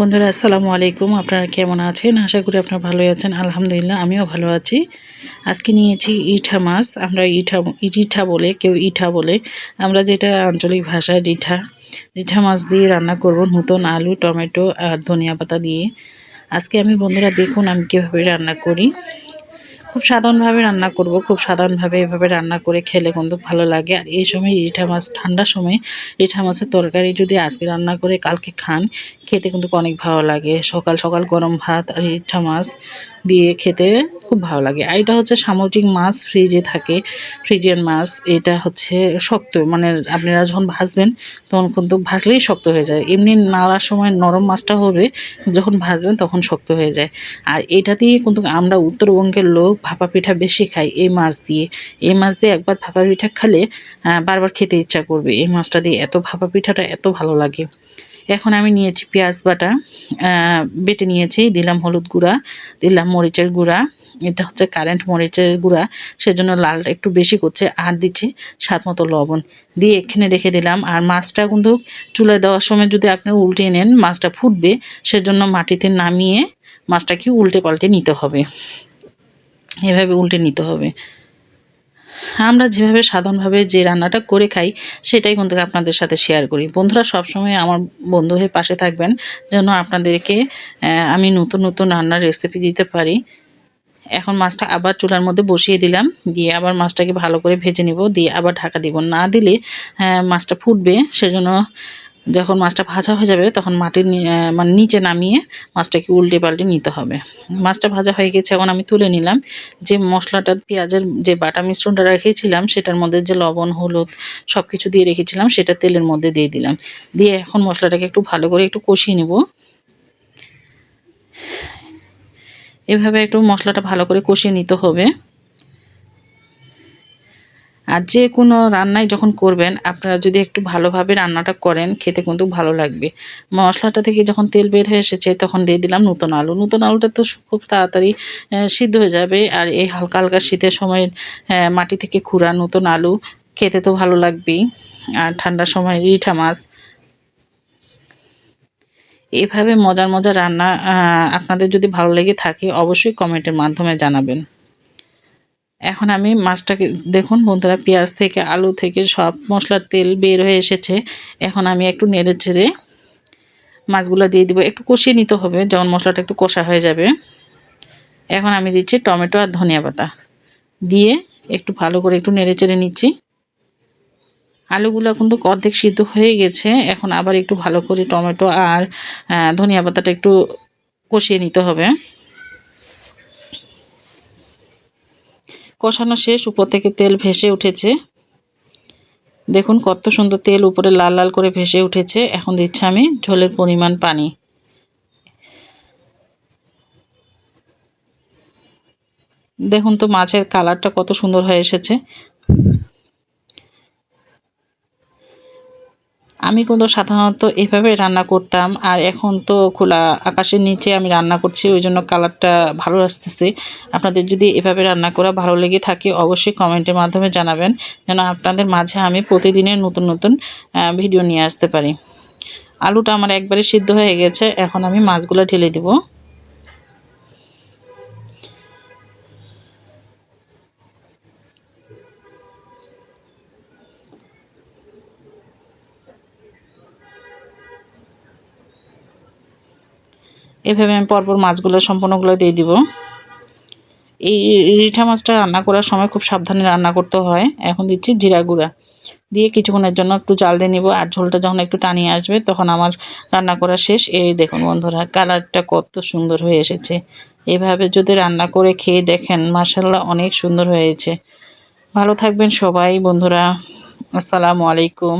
বন্ধুরা, আসসালামু আলাইকুম। আপনারা কেমন আছেন? আশা করি আপনারা ভালোই আছেন। আলহামদুলিল্লাহ, আমিও ভালো আছি। আজকে নিয়েছি ইঠা মাছ। আমরা ইঠা ইঠা বলে, কেউ ইঠা বলে, আমরা যেটা আঞ্চলিক ভাষায় রিঠা রিঠা মাছ দিয়ে রান্না করব নতুন আলু, টমেটো আর ধনিয়া পাতা দিয়ে। আজকে আমি বন্ধুরা, দেখুন আমি কীভাবে রান্না করি। খুব সাধারণভাবে রান্না করব, খুব সাধারণভাবে এভাবে রান্না করে খেলে কিন্তু ভালো লাগে। আর এই সময় রিঠা মাছ ঠান্ডার সময় রিঠা মাছের তরকারি যদি আজকে রান্না করে কালকে খান, খেতে কিন্তু অনেক ভালো লাগে। সকাল সকাল গরম ভাত আর রিঠা মাছ দিয়ে খেতে খুব ভালো লাগে। আর এটা হচ্ছে সামুদ্রিক মাছ ফ্রিজে থাকে। ফ্রিজের মাছ, এটা হচ্ছে শক্ত মানে আপনারা যখন ভাজবেন, তখন কিন্তু ভাজলেই শক্ত হয়ে যায়। এমনি নাড়ার সময় নরম মাছটা হবে, যখন ভাজবেন তখন শক্ত হয়ে যায়। আর এটা দিয়ে কিন্তু আমরা উত্তরবঙ্গের লোক ভাপা পিঠা বেশি খাই, এই মাছ দিয়ে। এই মাছ দিয়ে একবার ভাপা পিঠা খেলে বারবার খেতে ইচ্ছা করবে। এই মাছটা দিয়ে এত ভাপা পিঠাটা এত ভালো লাগে। এখন আমি নিয়েছি পেঁয়াজ বাটা বেটে নিয়েছি, দিলাম হলুদ গুঁড়া, দিলাম মরিচের গুঁড়া, এটা হচ্ছে কারেন্ট মরিচের গুঁড়া, সেজন্য লালটা একটু বেশি করছে, আর দিচ্ছি স্বাদ মতো লবণ। দিয়ে এখানে রেখে দিলাম, আর মাছটা কিন্তু চুলায় দেওয়ার সময় যদি আপনি উল্টে নেন, মাছটা ফুটবে, সেজন্য মাটিতে নামিয়ে মাছটাকে উল্টে পাল্টে নিতে হবে। এভাবে উল্টে নিতে হবে। আমরা যেভাবে সাধারণভাবে যে রান্নাটা করে খাই, সেটাই কিন্তু আপনাদের সাথে শেয়ার করি। বন্ধুরা, সবসময় আমার বন্ধু হয়ে পাশে থাকবেন যেন আপনাদেরকে আমি নতুন নতুন রান্নার রেসিপি দিতে পারি। এখন মাছটা আবার চুলার মধ্যে বসিয়ে দিলাম, দিয়ে আবার মাছটাকে ভালো করে ভেজে নিব, দিয়ে আবার ঢাকা দিব। না দিলে মাছটা ফুটবে, সেজন্য যখন মাছটা ভাজা হয়ে যাবে, তখন মাটির মানে নিচে নামিয়ে মাছটাকে উল্টে পাল্টে নিতে হবে। মাছটা ভাজা হয়ে গেছে, এখন আমি তুলে নিলাম। যে মশলাটা, পেঁয়াজের যে বাটা মিশ্রণটা রেখেছিলাম, সেটার মধ্যে যে লবণ, হলুদ সব কিছু দিয়ে রেখেছিলাম, সেটা তেলের মধ্যে দিয়ে দিলাম। দিয়ে এখন মশলাটাকে একটু ভালো করে একটু কষিয়ে নেব। এভাবে একটু মশলাটা ভালো করে কষিয়ে নিতে হবে। আর যে কোনো রান্নায় যখন করবেন, আপনারা যদি একটু ভালোভাবে রান্নাটা করেন, খেতে কিন্তু ভালো লাগবে। মশলাটা থেকে যখন তেল বের হয়ে এসেছে, তখন দিয়ে দিলাম নতুন আলু। নতুন আলুটা তো খুব তাড়াতাড়ি সিদ্ধ হয়ে যাবে। আর এই হালকা হালকা শীতের সময় মাটি থেকে খুঁড়া নতুন আলু, খেতে তো ভালো লাগবেই। আর ঠান্ডার সময় রিঠা মাছ। এভাবে মজার মজার রান্না আপনাদের যদি ভালো লেগে থাকে, অবশ্যই কমেন্টের মাধ্যমে জানাবেন। এখন আমি মাছটাকে, দেখুন বন্ধুরা, পেঁয়াজ থেকে, আলু থেকে সব মশলার তেল বের হয়ে এসেছে। এখন আমি একটু নেড়ে ছেড়ে মাছগুলো দিয়ে দিব। একটু কষিয়ে নিতে হবে, যেমন মশলাটা একটু কষা হয়ে যাবে। এখন আমি দিচ্ছি টমেটো আর ধনিয়া পাতা। দিয়ে একটু ভালো করে একটু নেড়ে চেড়ে নিচ্ছি। আলুগুলো কিন্তু অর্ধেক সিদ্ধ হয়ে গেছে। এখন আবার একটু ভালো করে টমেটো আর ধনিয়া পাতাটা একটু কষিয়ে নিতে হবে। কষানো শেষ, উপর থেকে তেল ভেসে উঠেছে। দেখুন কত সুন্দর তেল উপরে লাল লাল করে ভেসে উঠেছে। এখন দিচ্ছি আমি ঝোলের পরিমাণ পানি। দেখুন তো মাছের কালারটা কত সুন্দর হয়ে এসেছে। আমি কিন্তু সাধারণত এভাবে রান্না করতাম, আর এখন তো খোলা আকাশের নিচে আমি রান্না করছি, ওই জন্য কালারটা ভালো আসতেছে। আপনাদের যদি এভাবে রান্না করা ভালো লেগে থাকে, অবশ্যই কমেন্টের মাধ্যমে জানাবেন, যেন আপনাদের মাঝে আমি প্রতিদিনের নতুন নতুন ভিডিও নিয়ে আসতে পারি। আলুটা আমার একবারে সিদ্ধ হয়ে গেছে, এখন আমি মাছগুলো ঢেলে দিব। এভাবে আমি পরপর মাছগুলো, সম্পূর্ণগুলো দিয়ে দিব। এই রিঠা মাছটা রান্না করার সময় খুব সাবধানে রান্না করতে হয়। এখন দিচ্ছি জিরা গুঁড়া। দিয়ে কিছুক্ষণের জন্য একটু জাল দিয়ে নিব আর ঝোলটা যখন একটু টানিয়ে আসবে তখন আমার রান্না করা শেষ। এই দেখুন বন্ধুরা, কালারটা কত সুন্দর হয়ে এসেছে। এভাবে যদি রান্না করে খেয়ে দেখেন মাসাল্লাহ অনেক সুন্দর হয়েছে। ভালো থাকবেন সবাই বন্ধুরা। আসসালামু আলাইকুম।